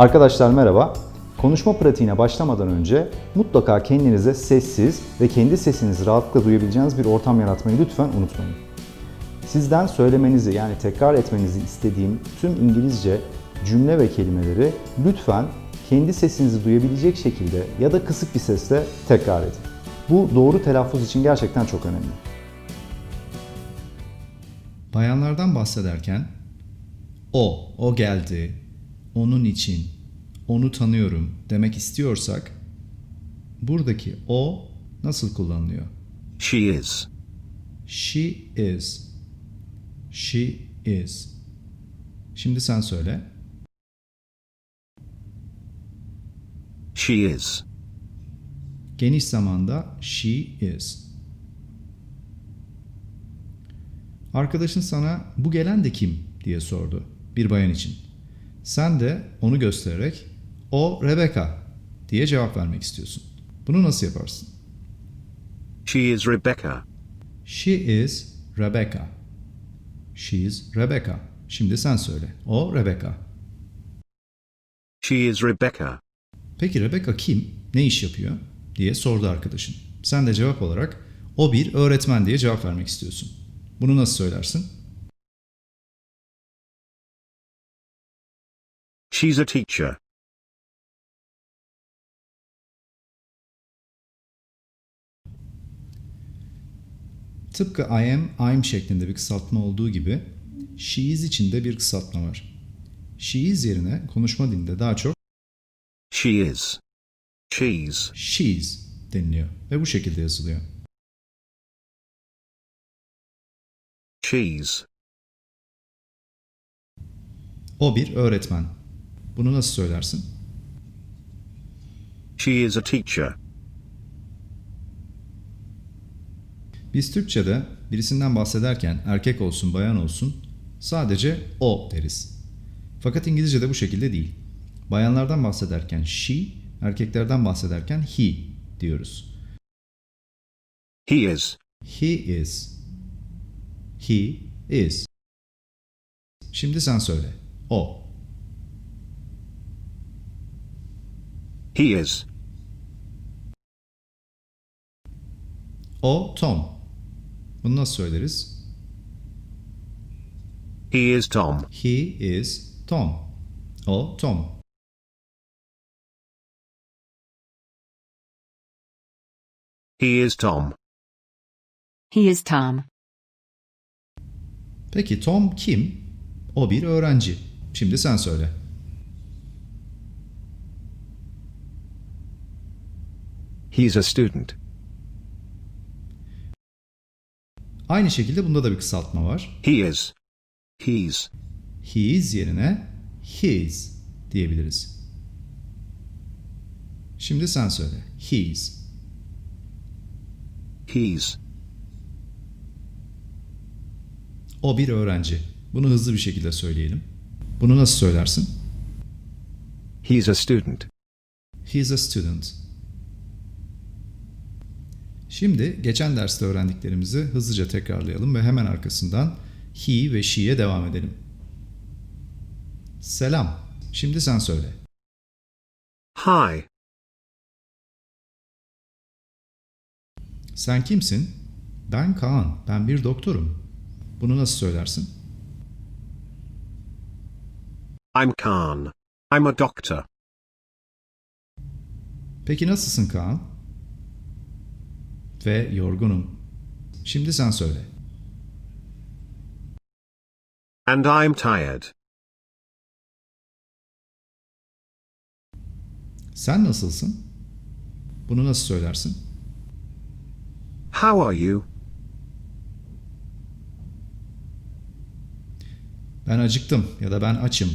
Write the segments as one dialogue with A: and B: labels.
A: Arkadaşlar merhaba. Konuşma pratiğine başlamadan önce mutlaka kendinize sessiz ve kendi sesinizi rahatlıkla duyabileceğiniz bir ortam yaratmayı lütfen unutmayın. Sizden söylemenizi yani tekrar etmenizi istediğim tüm İngilizce cümle ve kelimeleri lütfen kendi sesinizi duyabilecek şekilde ya da kısık bir sesle tekrar edin. Bu doğru telaffuz için gerçekten çok önemli.
B: Bayanlardan bahsederken o, o geldi, onun için, onu tanıyorum demek istiyorsak buradaki o nasıl kullanılıyor?
C: She is.
B: She is. She is. Şimdi sen söyle.
C: She is.
B: Geniş zamanda she is. Arkadaşın sana bu gelen de kim diye sordu bir bayan için. Sen de onu göstererek o Rebecca diye cevap vermek istiyorsun. Bunu nasıl yaparsın?
C: She is Rebecca.
B: She is Rebecca. She is Rebecca. Şimdi sen söyle. O Rebecca.
C: She is Rebecca.
B: Peki Rebecca kim? Ne iş yapıyor? diye sordu arkadaşın. Sen de cevap olarak o bir öğretmen diye cevap vermek istiyorsun. Bunu nasıl söylersin?
C: She's a teacher.
B: Tıpkı I am, I'm şeklinde bir kısaltma olduğu gibi she is içinde bir kısaltma var. She is yerine konuşma dilinde daha çok
C: She is. She's.
B: she's deniliyor ve bu şekilde yazılıyor.
C: She's.
B: O bir öğretmen. Bunu nasıl söylersin?
C: She is a teacher.
B: Biz Türkçe'de birisinden bahsederken erkek olsun bayan olsun sadece o deriz. Fakat İngilizce'de bu şekilde değil. Bayanlardan bahsederken she, erkeklerden bahsederken he diyoruz.
C: He is.
B: He is. He is. Şimdi sen söyle. O.
C: He is.
B: O Tom. Bunu nasıl söyleriz?
C: He is Tom.
B: He is Tom. O Tom.
C: He is Tom.
D: He is Tom.
B: Peki Tom kim? O bir öğrenci. Şimdi sen söyle.
C: He's a student.
B: Aynı şekilde bunda da bir kısaltma var.
C: He is. He's.
B: He is yerine his diyebiliriz. Şimdi sen söyle. His.
C: He's.
B: O bir öğrenci. Bunu hızlı bir şekilde söyleyelim. Bunu nasıl söylersin?
C: He's a student.
B: He's a student. Şimdi geçen derste öğrendiklerimizi hızlıca tekrarlayalım ve hemen arkasından he ve she'ye devam edelim. Selam. Şimdi sen söyle.
C: Hi.
B: Sen kimsin? Ben Kaan. Ben bir doktorum. Bunu nasıl söylersin?
C: I'm Khan. I'm a doctor.
B: Peki nasılsın Kaan? Ve yorgunum. Şimdi sen söyle.
C: And I'm tired.
B: Sen nasılsın? Bunu nasıl söylersin?
C: How are you?
B: Ben acıktım ya da ben açım.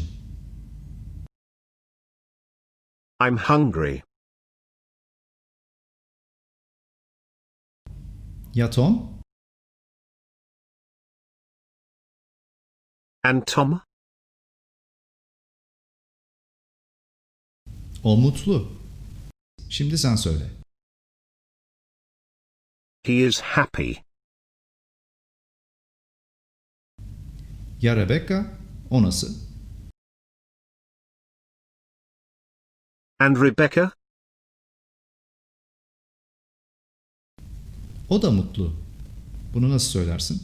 C: I'm hungry.
B: Ya Tom?
C: And Tom?
B: O mutlu. Şimdi sen söyle.
C: He is happy.
B: Ya Rebecca? O nasıl?
C: And Rebecca?
B: O da mutlu. Bunu nasıl söylersin?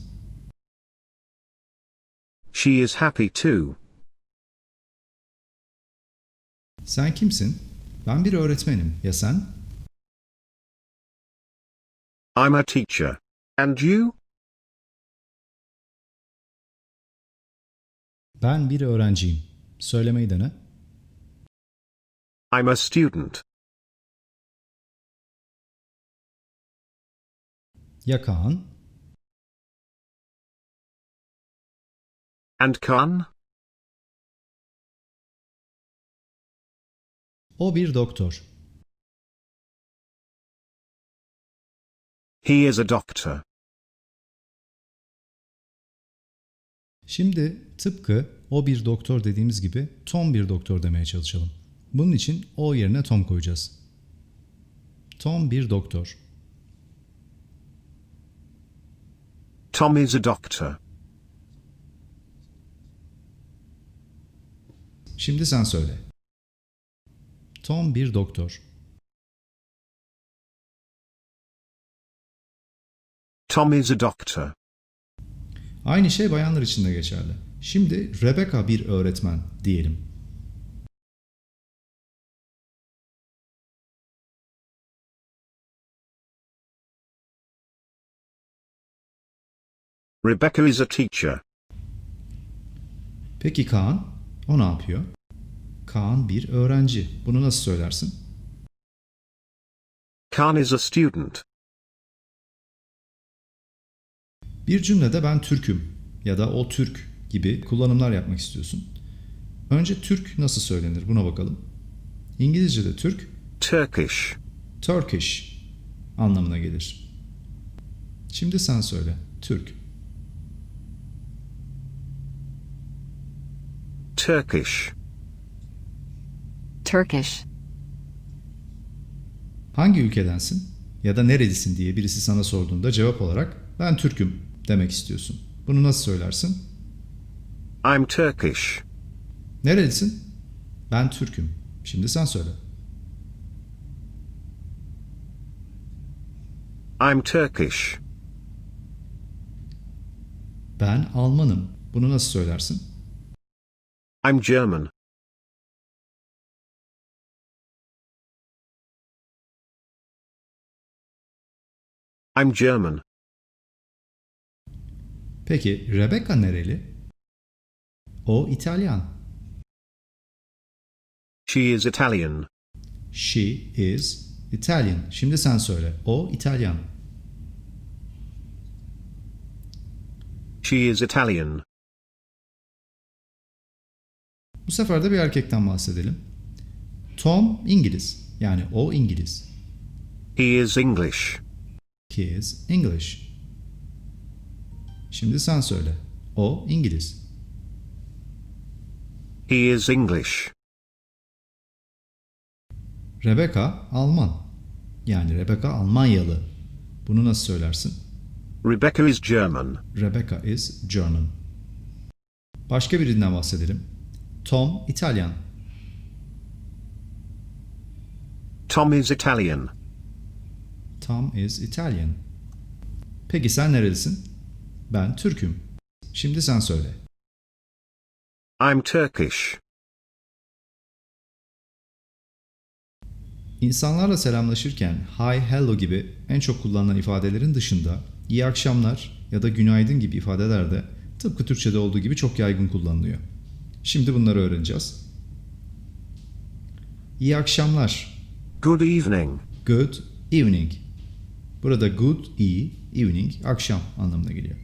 C: She is happy too.
B: Sen kimsin? Ben bir öğretmenim. Ya sen?
C: I'm a teacher. And you?
B: Ben bir öğrenciyim. Söylemeyi dene.
C: I'm a student.
B: Ya Kaan?
C: And Khan?
B: O bir doktor.
C: He is a doctor.
B: Şimdi tıpkı o bir doktor dediğimiz gibi Tom bir doktor demeye çalışalım. Bunun için o yerine Tom koyacağız. Tom bir doktor.
C: Tom is a doctor.
B: Şimdi sen söyle. Tom bir doktor.
C: Tom is a doctor.
B: Aynı şey bayanlar için de geçerli. Şimdi Rebecca bir öğretmen diyelim.
C: Rebecca is a teacher.
B: Peki Kaan? O ne yapıyor? Kaan bir öğrenci. Bunu nasıl söylersin?
C: Khan is a student.
B: Bir cümlede ben Türk'üm ya da o Türk gibi kullanımlar yapmak istiyorsun. Önce Türk nasıl söylenir buna bakalım. İngilizce'de Türk,
C: Turkish.
B: Turkish anlamına gelir. Şimdi sen söyle. Türk.
C: Turkish.
D: Turkish.
B: Hangi ülkedensin ya da nerelisin diye birisi sana sorduğunda cevap olarak ben Türk'üm demek istiyorsun. Bunu nasıl söylersin?
C: I'm Turkish.
B: Nerelisin? Ben Türk'üm. Şimdi sen söyle.
C: I'm Turkish.
B: Ben Almanım. Bunu nasıl söylersin?
C: I'm German. I'm German.
B: Peki Rebecca nereli? O İtalyan.
C: She is Italian.
B: She is Italian. Şimdi sen söyle. O İtalyan.
C: She is Italian.
B: Bu sefer de bir erkekten bahsedelim. Tom İngiliz. Yani o İngiliz.
C: He is English.
B: He is English. Şimdi sen söyle. O İngiliz.
C: He is English.
B: Rebecca Alman. Yani Rebecca Almanyalı. Bunu nasıl söylersin?
C: Rebecca is German.
B: Rebecca is German. Başka birinden bahsedelim. Tom İtalyan.
C: Tom is Italian.
B: Tom is Italian. Peki sen nerelisin? Ben Türk'üm. Şimdi sen söyle.
C: I'm Turkish.
B: İnsanlarla selamlaşırken hi, hello gibi en çok kullanılan ifadelerin dışında iyi akşamlar ya da günaydın gibi ifadeler de tıpkı Türkçe'de olduğu gibi çok yaygın kullanılıyor. Şimdi bunları öğreneceğiz. İyi akşamlar.
C: Good evening.
B: Good evening. Burada good, iyi, evening, akşam anlamına geliyor.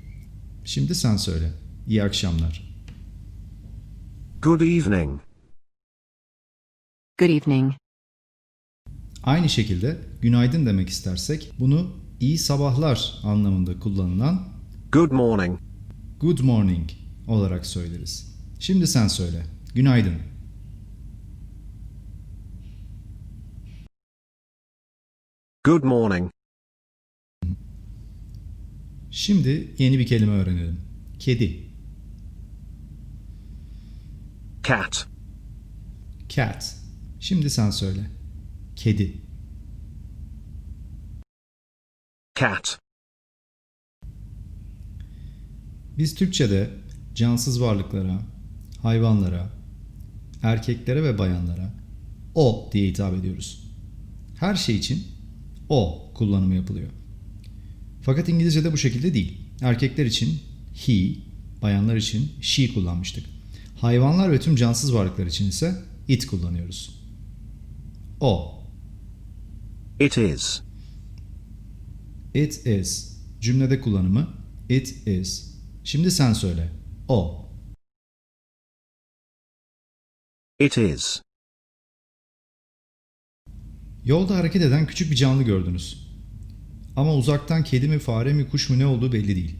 B: Şimdi sen söyle. İyi akşamlar.
C: Good evening.
D: Good evening.
B: Aynı şekilde günaydın demek istersek bunu iyi sabahlar anlamında kullanılan
C: Good morning.
B: good morning olarak söyleriz. Şimdi sen söyle. Günaydın.
C: Good morning.
B: Şimdi yeni bir kelime öğrenelim. Kedi.
C: Cat.
B: Cat. Şimdi sen söyle. Kedi.
C: cat,
B: Biz Türkçe'de cansız varlıklara, hayvanlara, erkeklere ve bayanlara o diye hitap ediyoruz. Her şey için o kullanımı yapılıyor. Fakat İngilizce'de bu şekilde değil. Erkekler için he, bayanlar için she kullanmıştık. Hayvanlar ve tüm cansız varlıklar için ise it kullanıyoruz. O,
C: it is,
B: it is. Cümlede kullanımı it is. Şimdi sen söyle. O.
C: it is,
B: Yolda hareket eden küçük bir canlı gördünüz. Ama uzaktan kedi mi, fare mi, kuş mu ne olduğu belli değil.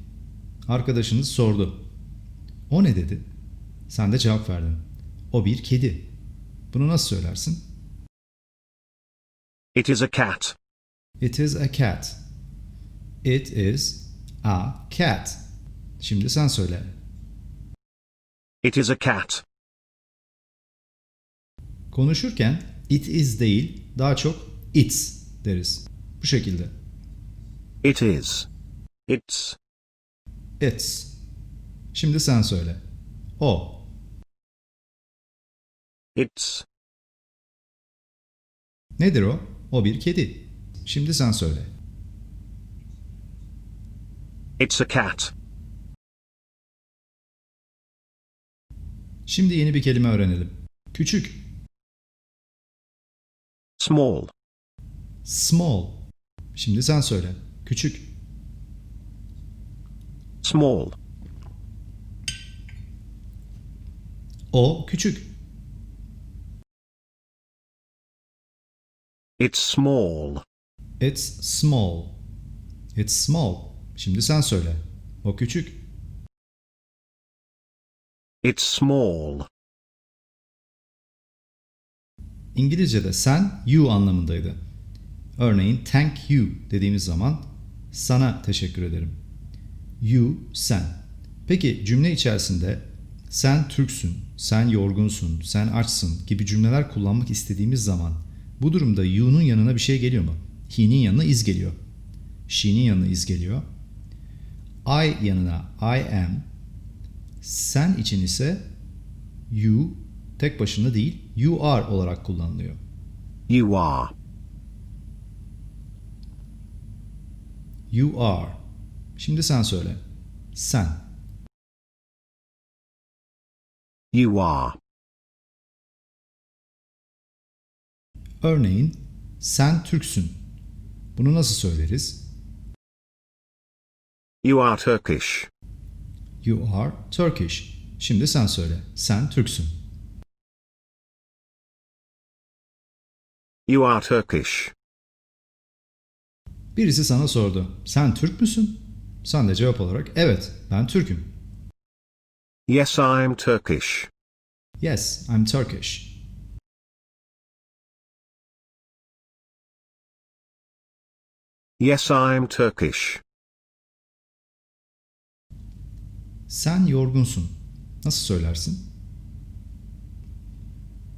B: Arkadaşınız sordu. O ne dedi? Sen de cevap verdin. O bir kedi. Bunu nasıl söylersin?
C: it is a cat,
B: It is a cat. It is a cat. Şimdi sen söyle.
C: it is a cat,
B: Konuşurken it is değil, daha çok it's deriz. Bu şekilde.
C: it is, it's,
B: It's. Şimdi sen söyle. O.
C: it's,
B: Nedir o? O bir kedi. Şimdi sen söyle.
C: it's a cat,
B: Şimdi yeni bir kelime öğrenelim. Küçük.
C: Small,
B: Small. Şimdi sen söyle. Küçük.
C: small,
B: O küçük.
C: it's small,
B: It's small. It's small. Şimdi sen söyle. O küçük.
C: it's small,
B: İngilizce'de sen you anlamındaydı. Örneğin thank you dediğimiz zaman sana teşekkür ederim. You sen. Peki cümle içerisinde sen Türksün, sen yorgunsun, sen açsın gibi cümleler kullanmak istediğimiz zaman bu durumda you'nun yanına bir şey geliyor mu? He'nin yanına is geliyor. She'nin yanına is geliyor. I yanına I am. Sen için ise you tek başına değil you are olarak kullanılıyor.
C: you are,
B: You are. Şimdi sen söyle. Sen.
C: you are,
B: Örneğin sen Türksün. Bunu nasıl söyleriz?
C: you are Turkish,
B: You are Turkish. Şimdi sen söyle. Sen Türksün.
C: You are Turkish,
B: Birisi sana sordu. Sen Türk müsün? Sen de cevap olarak evet ben Türk'üm.
C: yes I am Turkish,
B: Yes, I'm Turkish.
C: yes I am Turkish,
B: Sen yorgunsun. Nasıl söylersin?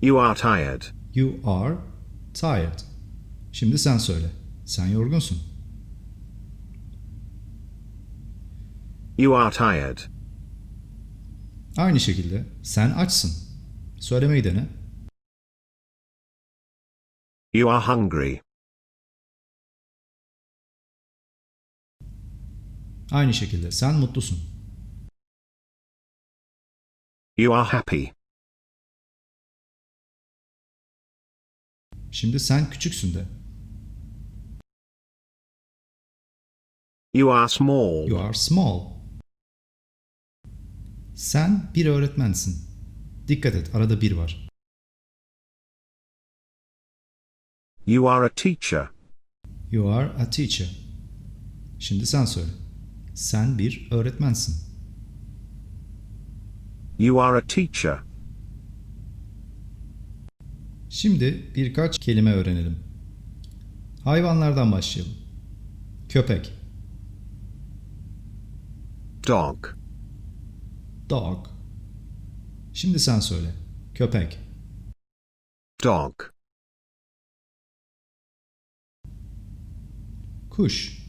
C: you are tired,
B: You are tired. Şimdi sen söyle. Sen yorgunsun.
C: you are tired,
B: Aynı şekilde sen açsın. Söylemeyi dene.
C: you are hungry,
B: Aynı şekilde sen mutlusun.
C: you are happy,
B: Şimdi sen küçüksün de.
C: you are small,
B: You are small. Sen bir öğretmensin. Dikkat et arada bir var.
C: you are a teacher,
B: You are a teacher. Şimdi sen söyle. Sen bir öğretmensin.
C: you are a teacher,
B: Şimdi birkaç kelime öğrenelim. Hayvanlardan başlayalım. Köpek.
C: Dog.
B: Dog. Şimdi sen söyle. Köpek.
C: Dog.
B: Kuş.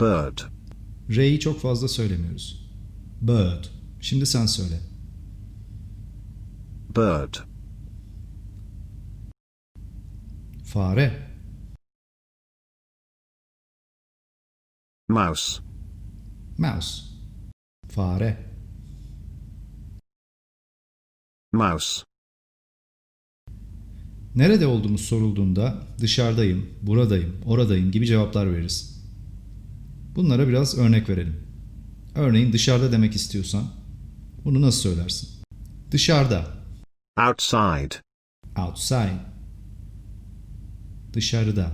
C: Bird.
B: R'yi çok fazla söylemiyoruz. Bird. Şimdi sen söyle.
C: Bird.
B: Fare.
C: Mouse.
B: Mouse. Fare.
C: Mouse.
B: Nerede olduğumuz sorulduğunda dışarıdayım, buradayım, oradayım gibi cevaplar veririz. Bunlara biraz örnek verelim. Örneğin dışarıda demek istiyorsan bunu nasıl söylersin? Dışarıda,
C: Outside.
B: outside. Dışarıda.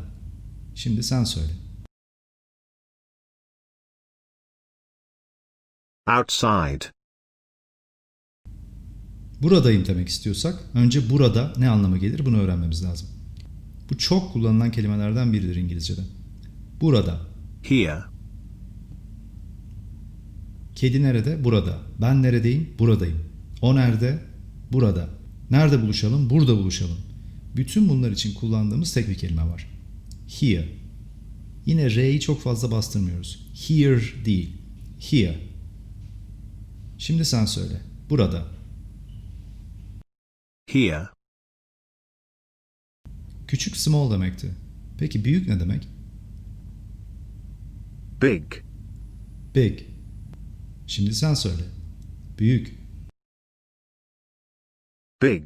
B: Şimdi sen söyle.
C: Outside.
B: Buradayım demek istiyorsak önce burada ne anlama gelir bunu öğrenmemiz lazım. Bu çok kullanılan kelimelerden biridir İngilizce'de. Burada.
C: Here.
B: Kedi nerede? Burada. Ben neredeyim? Buradayım. O nerede? Burada. Nerede buluşalım? Burada buluşalım. Bütün bunlar için kullandığımız tek bir kelime var. Here. Yine R'yi çok fazla bastırmıyoruz. Here değil. Here. Şimdi sen söyle. Burada.
C: Here.
B: Küçük small demekti. Peki büyük ne demek?
C: Big.
B: Big. Şimdi sen söyle. Büyük.
C: Big.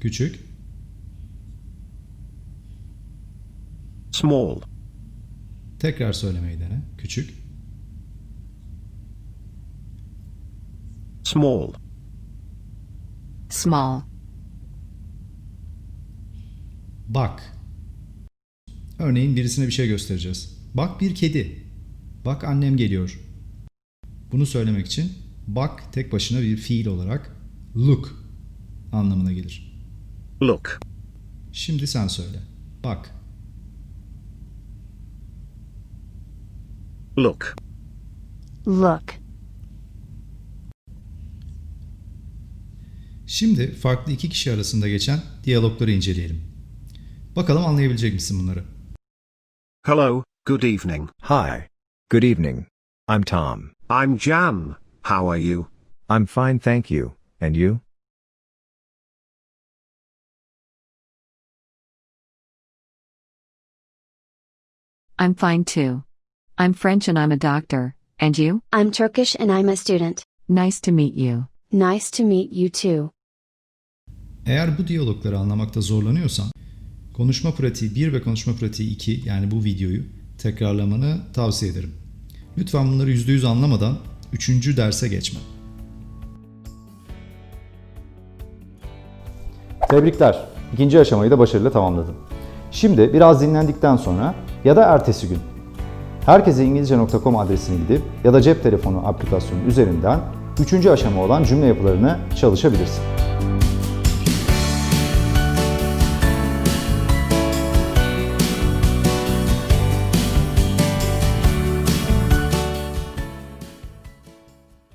B: Küçük.
C: Small.
B: Tekrar söylemeyi dene. Küçük.
C: Small.
D: Small.
B: Bak. Örneğin birisine bir şey göstereceğiz. Bak bir kedi. Bak annem geliyor. Bunu söylemek için bak tek başına bir fiil olarak look anlamına gelir.
C: Look.
B: Şimdi sen söyle. Bak.
C: Look.
D: Look.
B: Şimdi farklı iki kişi arasında geçen diyalogları inceleyelim. Bakalım anlayabilecek misin bunları?
C: Hello, good evening.
E: Hi. Good evening. I'm Tom.
C: I'm Jan. How are you?
E: I'm fine, thank you. And you?
D: I'm fine too. I'm French and I'm a doctor. And you?
F: I'm Turkish and I'm a student.
D: Nice to meet you.
F: Nice to meet you too.
B: Eğer bu diyalogları anlamakta zorlanıyorsan, konuşma pratiği 1 ve konuşma pratiği 2 yani bu videoyu tekrarlamanı tavsiye ederim. Lütfen bunları %100 anlamadan 3. derse geçme.
A: Tebrikler. İkinci aşamayı da başarıyla tamamladın. Şimdi biraz dinlendikten sonra ya da ertesi gün herkese İngilizce.com adresine gidip ya da cep telefonu aplikasyonu üzerinden üçüncü aşama olan cümle yapılarını çalışabilirsin.